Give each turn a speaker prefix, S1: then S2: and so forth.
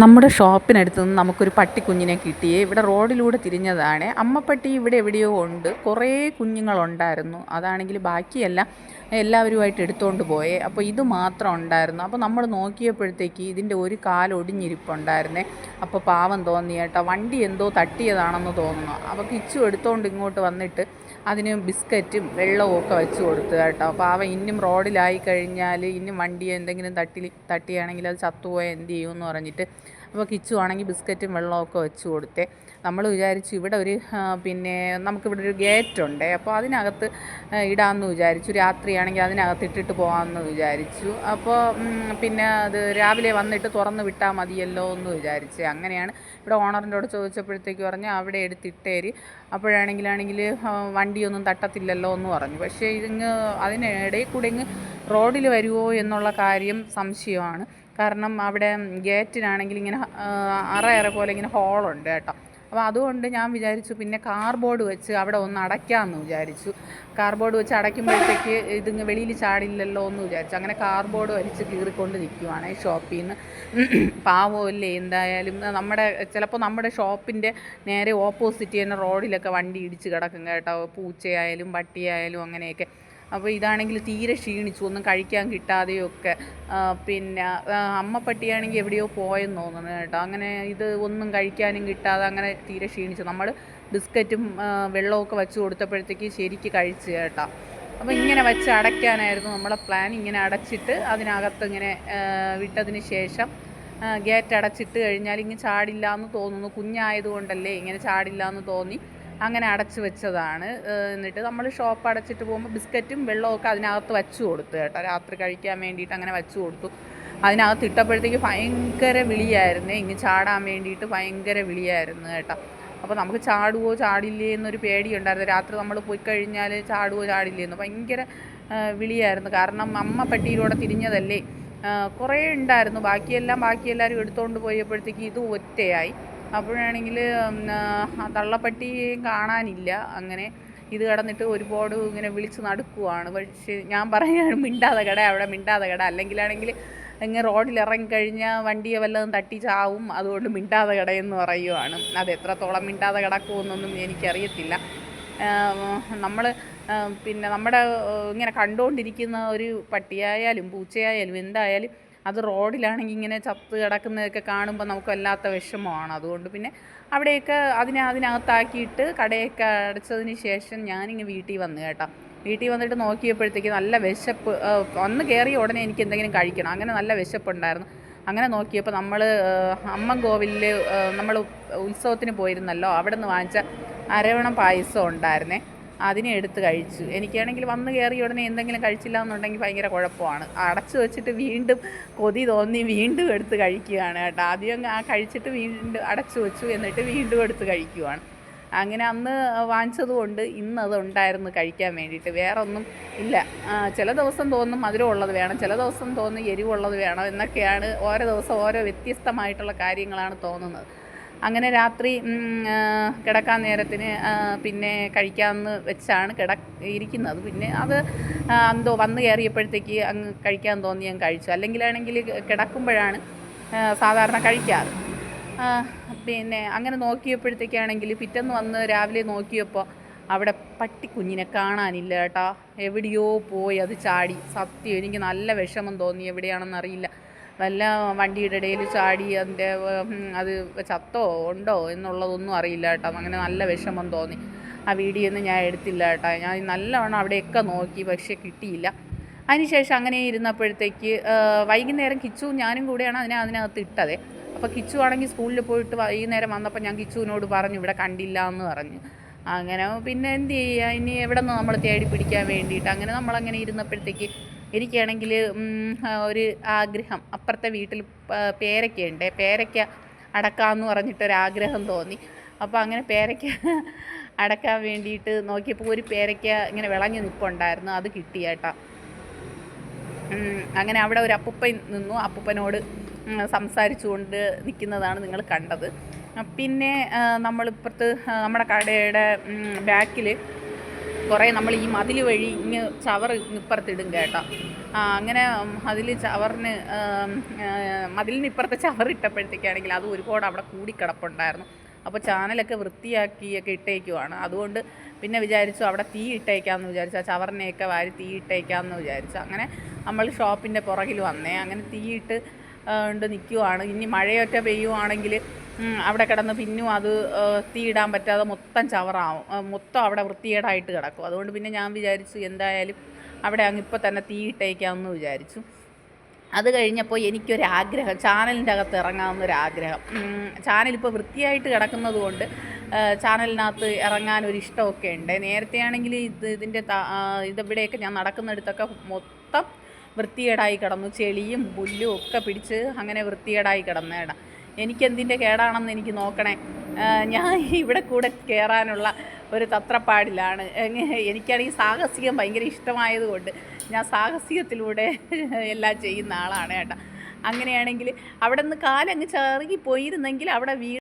S1: നമ്മുടെ ഷോപ്പിനടുത്ത് നിന്ന് നമുക്കൊരു പട്ടിക്കുഞ്ഞിനെ കിട്ടിയേ. ഇവിടെ റോഡിലൂടെ തിരിഞ്ഞതാണ്. അമ്മപ്പട്ടി ഇവിടെ എവിടെയോ ഉണ്ട്. കുറേ കുഞ്ഞുങ്ങളുണ്ടായിരുന്നു. അതാണെങ്കിൽ ബാക്കിയെല്ലാം എല്ലാവരുമായിട്ട് എടുത്തുകൊണ്ട് പോയേ. അപ്പോൾ ഇത് മാത്രം ഉണ്ടായിരുന്നു. അപ്പോൾ നമ്മൾ നോക്കിയപ്പോഴത്തേക്ക് ഇതിന്റെ ഒരു കാൽ ഒടിഞ്ഞിരിപ്പുണ്ടായിരുന്നേ. അപ്പോൾ പാവം തോന്നി കേട്ടോ വണ്ടി എന്തോ തട്ടിയതാണെന്ന് തോന്നുന്നു. അപ്പോൾ കിച്ചു എടുത്തുകൊണ്ട് ഇങ്ങോട്ട് വന്നിട്ട് അതിന് ബിസ്ക്കറ്റും വെള്ളവും ഒക്കെ വെച്ച് കൊടുത്തു കേട്ടോ. അപ്പോൾ അവ ഇന്നും റോഡിലായി കഴിഞ്ഞാൽ ഇന്നും വണ്ടി എന്തെങ്കിലും തട്ടി തട്ടിയാണെങ്കിൽ അത് ചത്തുപോയാൽ എന്ത് ചെയ്യുമെന്ന് പറഞ്ഞിട്ട്. അപ്പോൾ കിച്ചു ആണെങ്കിൽ ബിസ്ക്കറ്റും വെള്ളമൊക്കെ വെച്ച് കൊടുത്തേ. നമ്മൾ വിചാരിച്ചു ഇവിടെ ഒരു പിന്നെ നമുക്കിവിടെ ഒരു ഗേറ്റ് ഉണ്ട് അപ്പോൾ അതിനകത്ത് ഇടാമെന്ന് വിചാരിച്ചു. രാത്രിയാണെങ്കിൽ അതിനകത്ത് ഇട്ടിട്ട് പോകാമെന്ന് വിചാരിച്ചു. അപ്പോൾ പിന്നെ അത് രാവിലെ വന്നിട്ട് തുറന്ന് വിട്ടാൽ മതിയല്ലോ എന്ന് വിചാരിച്ച് അങ്ങനെയാണ് ഇവിടെ ഓണറിന്റെയോട് ചോദിച്ചപ്പോഴത്തേക്ക് പറഞ്ഞു അവിടെ എടുത്തിട്ടേര് അപ്പോഴാണെങ്കിലാണെങ്കിൽ വണ്ടിയൊന്നും തട്ടത്തില്ലല്ലോ എന്ന് പറഞ്ഞു. പക്ഷേ ഇതിങ്ങ് അതിനിടയിൽ കൂടെ ഇങ്ങ് റോഡിൽ വരുമോ എന്നുള്ള കാര്യം സംശയമാണ്. കാരണം അവിടെ ഗേറ്റിനാണെങ്കിൽ ഇങ്ങനെ അറ പോലെ ഇങ്ങനെ ഹോളുണ്ട് കേട്ടോ. അപ്പോൾ അതുകൊണ്ട് ഞാൻ വിചാരിച്ചു പിന്നെ കാർബോർഡ് വെച്ച് അവിടെ ഒന്ന് അടയ്ക്കാമെന്ന് വിചാരിച്ചു. കാർബോർഡ് വെച്ച് അടയ്ക്കുമ്പോഴത്തേക്ക് ഇതിങ്ങ് വെളിയിൽ ചാടില്ലല്ലോ എന്ന് വിചാരിച്ചു. അങ്ങനെ കാർബോർഡ് വലിച്ച് കീറിക്കൊണ്ട് നിൽക്കുവാണ് ഈ ഷോപ്പിൽ നിന്ന്. പാവമല്ലേ എന്തായാലും. നമ്മുടെ ചിലപ്പോൾ നമ്മുടെ ഷോപ്പിന്റെ നേരെ ഓപ്പോസിറ്റ് തന്നെ റോഡിലൊക്കെ വണ്ടി ഇടിച്ച് കിടക്കും കേട്ടോ. പൂച്ചയായാലും പട്ടിയായാലും അങ്ങനെയൊക്കെ. അപ്പോൾ ഇതാണെങ്കിൽ തീരെ ക്ഷീണിച്ചു. ഒന്നും കഴിക്കാൻ കിട്ടാതെയൊക്കെ പിന്നെ അമ്മ പട്ടിയാണെങ്കിൽ എവിടെയോ പോയെന്ന് തോന്നുന്നു കേട്ടോ. അങ്ങനെ ഇത് ഒന്നും കഴിക്കാനും കിട്ടാതെ അങ്ങനെ തീരെ ക്ഷീണിച്ചു. നമ്മൾ ബിസ്ക്കറ്റും വെള്ളമൊക്കെ വെച്ച് കൊടുത്തപ്പോഴത്തേക്ക് ശരിക്ക് കഴിച്ചു കേട്ടോ. അപ്പോൾ ഇങ്ങനെ വെച്ച് അടയ്ക്കാനായിരുന്നു നമ്മളെ പ്ലാൻ. ഇങ്ങനെ അടച്ചിട്ട് അതിനകത്ത് ഇങ്ങനെ വിട്ടതിന് ശേഷം ഗേറ്റ് അടച്ചിട്ട് കഴിഞ്ഞാൽ ഇങ്ങനെ ചാടില്ല എന്ന് തോന്നുന്നു. കുഞ്ഞായതുകൊണ്ടല്ലേ ഇങ്ങനെ ചാടില്ല എന്ന് തോന്നി. അങ്ങനെ അടച്ചു വെച്ചതാണ്. എന്നിട്ട് നമ്മൾ ഷോപ്പ് അടച്ചിട്ട് പോകുമ്പോൾ ബിസ്ക്കറ്റും വെള്ളമൊക്കെ അതിനകത്ത് വെച്ച് കൊടുത്തു കേട്ടോ. രാത്രി കഴിക്കാൻ വേണ്ടിയിട്ട് അങ്ങനെ വെച്ച് കൊടുത്തു. അതിനകത്ത് ഇട്ടപ്പോഴത്തേക്ക് ഭയങ്കര വിളിയായിരുന്നു. ഇങ്ങ് ചാടാൻ വേണ്ടിയിട്ട് ഭയങ്കര വിളിയായിരുന്നു കേട്ടോ. അപ്പോൾ നമുക്ക് ചാടുവോ ചാടില്ലേ എന്നൊരു പേടിയുണ്ടായിരുന്നു. രാത്രി നമ്മൾ പോയി കഴിഞ്ഞാൽ ചാടുവോ ചാടില്ലേ എന്ന് ഭയങ്കര വിളിയായിരുന്നു. കാരണം അമ്മ പട്ടിയിലൂടെ തിരിഞ്ഞതല്ലേ. കുറേ ഉണ്ടായിരുന്നു. ബാക്കിയെല്ലാം ബാക്കി എല്ലാവരും എടുത്തുകൊണ്ട് പോയപ്പോഴത്തേക്ക് ഇത് ഒറ്റയായി. അപ്പോഴാണെങ്കിൽ തള്ളപ്പട്ടിയെയും കാണാനില്ല. അങ്ങനെ ഇത് കിടന്നിട്ട് ഒരുപാട് ഇങ്ങനെ വിളിച്ച് നടക്കുവാണ്. പക്ഷേ ഞാൻ പറയുകയാണ് മിണ്ടാതെ കട അവിടെ മിണ്ടാതെ കട. അല്ലെങ്കിലാണെങ്കിൽ ഇങ്ങനെ റോഡിൽ ഇറങ്ങിക്കഴിഞ്ഞാൽ വണ്ടിയെ വല്ലതും തട്ടി ചാവും അതുകൊണ്ട് മിണ്ടാതെ കടയെന്ന് പറയുവാണ്. അത് എത്രത്തോളം മിണ്ടാതെ കിടക്കുമെന്നൊന്നും എനിക്കറിയത്തില്ല. നമ്മൾ പിന്നെ നമ്മുടെ ഇങ്ങനെ കണ്ടുകൊണ്ടിരിക്കുന്ന ഒരു പട്ടിയായാലും പൂച്ചയായാലും എന്തായാലും അത് റോഡിലാണെങ്കിൽ ഇങ്ങനെ ചത്ത് കിടക്കുന്നതൊക്കെ കാണുമ്പോൾ നമുക്ക് വല്ലാത്ത വിഷമമാണ്. അതുകൊണ്ട് പിന്നെ അവിടെയൊക്കെ അതിനെ അതിനകത്താക്കിയിട്ട് കടയൊക്കെ അടച്ചതിന് ശേഷം ഞാനിങ്ങ് വീട്ടിൽ വന്നു കേട്ടോ. വീട്ടിൽ വന്നിട്ട് നോക്കിയപ്പോഴത്തേക്ക് നല്ല വിശപ്പ് ഒന്ന് കയറിയ ഉടനെ എനിക്ക് എന്തെങ്കിലും കഴിക്കണം. അങ്ങനെ നല്ല വിശപ്പുണ്ടായിരുന്നു. അങ്ങനെ നോക്കിയപ്പോൾ നമ്മൾ അമ്മൻ കോവിലിൽ നമ്മൾ ഉത്സവത്തിന് പോയിരുന്നല്ലോ. അവിടെ നിന്ന് വാങ്ങിച്ച അരവണം പായസം ഉണ്ടായിരുന്നേ. അതിനെ എടുത്ത് കഴിച്ചു. എനിക്കാണെങ്കിൽ വന്ന് കയറി ഉടനെ എന്തെങ്കിലും കഴിച്ചില്ല എന്നുണ്ടെങ്കിൽ ഭയങ്കര കുഴപ്പമാണ്. അടച്ചു വെച്ചിട്ട് വീണ്ടും കൊതി തോന്നി വീണ്ടും എടുത്ത് കഴിക്കുകയാണ് കേട്ടോ. ആദ്യം ആ കഴിച്ചിട്ട് വീണ്ടും അടച്ചു വെച്ചു എന്നിട്ട് വീണ്ടും എടുത്ത് കഴിക്കുവാണ്. അങ്ങനെ അന്ന് വാങ്ങിച്ചത് കൊണ്ട് ഇന്ന് അത് ഉണ്ടായിരുന്നു കഴിക്കാൻ വേണ്ടിയിട്ട്. വേറെ ഒന്നും ഇല്ല ചില ദിവസം തോന്നും മധുരം മധുരമുള്ളത് വേണം ചില ദിവസം തോന്നും എരിവുള്ളത് വേണം എന്നൊക്കെയാണ് ഓരോ ദിവസം ഓരോ വ്യത്യസ്തമായിട്ടുള്ള കാര്യങ്ങളാണ് തോന്നുന്നത്. അങ്ങനെ രാത്രി കിടക്കാൻ നേരത്തിന് പിന്നെ കഴിക്കാമെന്ന് വെച്ചാണ് കിട ഇരിക്കുന്നത്. പിന്നെ അത് എന്തോ വന്ന് കയറിയപ്പോഴത്തേക്ക് അങ്ങ് കഴിക്കാൻ തോന്നി ഞാൻ കഴിച്ചു. അല്ലെങ്കിലാണെങ്കിൽ കിടക്കുമ്പോഴാണ് സാധാരണ കഴിക്കാറ്. പിന്നെ അങ്ങനെ നോക്കിയപ്പോഴത്തേക്കാണെങ്കിൽ പിറ്റേന്ന് വന്ന് രാവിലെ നോക്കിയപ്പോൾ അവിടെ പട്ടിക്കുഞ്ഞിനെ കാണാനില്ല കേട്ടോ. എവിടെയോ പോയി അത് ചാടി. സത്യം എനിക്ക് നല്ല വിഷമം തോന്നി. എവിടെയാണെന്ന് അറിയില്ല. വല്ല വണ്ടിയുടെ ഇടയിൽ ചാടി അതിന്റെ അത് ചത്തോ ഉണ്ടോ എന്നുള്ളതൊന്നും അറിയില്ല കേട്ടോ. അങ്ങനെ നല്ല വിഷമം തോന്നി. ആ വീഡിയോ ഒന്നും ഞാൻ എടുത്തില്ല കേട്ടോ. ഞാൻ നല്ലവണ്ണം അവിടെയൊക്കെ നോക്കി പക്ഷേ കിട്ടിയില്ല. അതിനുശേഷം അങ്ങനെ ഇരുന്നപ്പോഴത്തേക്ക് വൈകുന്നേരം കിച്ചു ഞാനും കൂടെയാണ് അതിനെ അതിനകത്ത് ഇട്ടത്. അപ്പോൾ കിച്ചു ആണെങ്കിൽ സ്കൂളിൽ പോയിട്ട് വൈകുന്നേരം വന്നപ്പോൾ ഞാൻ കിച്ചുവിനോട് പറഞ്ഞു ഇവിടെ കണ്ടില്ല എന്ന് പറഞ്ഞു. അങ്ങനെ പിന്നെ എന്ത് ചെയ്യുക ഇനി എവിടെ നിന്ന് നമ്മൾ തേടി പിടിക്കാൻ വേണ്ടിയിട്ട്? അങ്ങനെ നമ്മളങ്ങനെ ഇരുന്നപ്പോഴത്തേക്ക് എനിക്കാണെങ്കിൽ ഒരു ആഗ്രഹം. അപ്പുറത്തെ വീട്ടിൽ പേരയ്ക്കയുണ്ട് പേരയ്ക്ക അടക്കാമെന്ന് പറഞ്ഞിട്ടൊരാഗ്രഹം തോന്നി. അപ്പോൾ അങ്ങനെ പേരയ്ക്ക അടക്കാൻ വേണ്ടിയിട്ട് നോക്കിയപ്പോൾ ഒരു പേരയ്ക്ക ഇങ്ങനെ വിളഞ്ഞ് നിൽപ്പുണ്ടായിരുന്നു അത് കിട്ടി കേട്ടോ. അങ്ങനെ അവിടെ ഒരു അപ്പൂപ്പൻ നിന്നു. അപ്പൂപ്പനോട് സംസാരിച്ചുകൊണ്ട് നിൽക്കുന്നതാണ് നിങ്ങൾ കണ്ടത്. പിന്നെ നമ്മളിപ്പുറത്ത് നമ്മുടെ കടയുടെ ബാക്കിൽ കുറേ നമ്മൾ ഈ മതിൽ വഴി ഇങ്ങ് ചവർ ഇപ്പുറത്തിടും കേട്ടോ. അങ്ങനെ അതിൽ ചവറിന് മതിലിന് ഇപ്പുറത്തെ ചവർ ഇട്ടപ്പോഴത്തേക്കാണെങ്കിൽ അത് ഒരുപാട് അവിടെ കൂടിക്കിടപ്പുണ്ടായിരുന്നു. അപ്പോൾ ചാനലൊക്കെ വൃത്തിയാക്കിയൊക്കെ ഇട്ടേക്കുവാണ്. അതുകൊണ്ട് പിന്നെ വിചാരിച്ചു അവിടെ തീ ഇട്ടേക്കാമെന്ന് വിചാരിച്ചു. ആ ചവറിനെയൊക്കെ വാരി തീ ഇട്ടേക്കാമെന്ന് വിചാരിച്ചു. അങ്ങനെ നമ്മൾ ഷോപ്പിന്റെ പുറകിൽ വന്നേ. അങ്ങനെ തീയിട്ട് ഉണ്ട് നിൽക്കുവാണ് ഇനി മഴയൊക്കെ പെയ്യുവാണെങ്കിൽ അവിടെ കിടന്ന് പിന്നും അത് തീയിടാൻ പറ്റാതെ മൊത്തം ചവറാവും. മൊത്തം അവിടെ വൃത്തികേടായിട്ട് കിടക്കും. അതുകൊണ്ട് പിന്നെ ഞാൻ വിചാരിച്ചു എന്തായാലും അവിടെ അങ്ങ് ഇപ്പോൾ തന്നെ തീ ഇട്ടേക്കാമെന്ന് വിചാരിച്ചു. അത് കഴിഞ്ഞപ്പോൾ എനിക്കൊരാഗ്രഹം ചാനലിന്റെ അകത്ത് ഇറങ്ങാമെന്നൊരാഗ്രഹം ചാനൽ ഇപ്പോൾ വൃത്തിയായിട്ട് കിടക്കുന്നത് കൊണ്ട് ചാനലിനകത്ത് ഇറങ്ങാൻ ഒരു ഉണ്ട്. നേരത്തെ ആണെങ്കിൽ ഇത് ഇതിന്റെ ഇതിവിടെയൊക്കെ ഞാൻ നടക്കുന്നിടത്തൊക്കെ മൊത്തം വൃത്തികേടായി കിടന്നു. ചെളിയും പുല്ലും ഒക്കെ പിടിച്ച് അങ്ങനെ വൃത്തികേടായി കിടന്നേടാ. എനിക്കെന്തിന്റെ കേടാണെന്ന് എനിക്ക് നോക്കണേ. ഞാൻ ഇവിടെ കൂടെ കയറാനുള്ള ഒരു തത്രപ്പാടിലാണ്. എനിക്കാണെങ്കിൽ സാഹസികം ഭയങ്കര ഇഷ്ടമായതുകൊണ്ട് ഞാൻ സാഹസികത്തിലൂടെ എല്ലാം ചെയ്യുന്ന ആളാണ് കേട്ടോ. അങ്ങനെയാണെങ്കിൽ അവിടെ നിന്ന് കാലങ്ങ് ചെറുകി പോയിരുന്നെങ്കിൽ അവിടെ വീ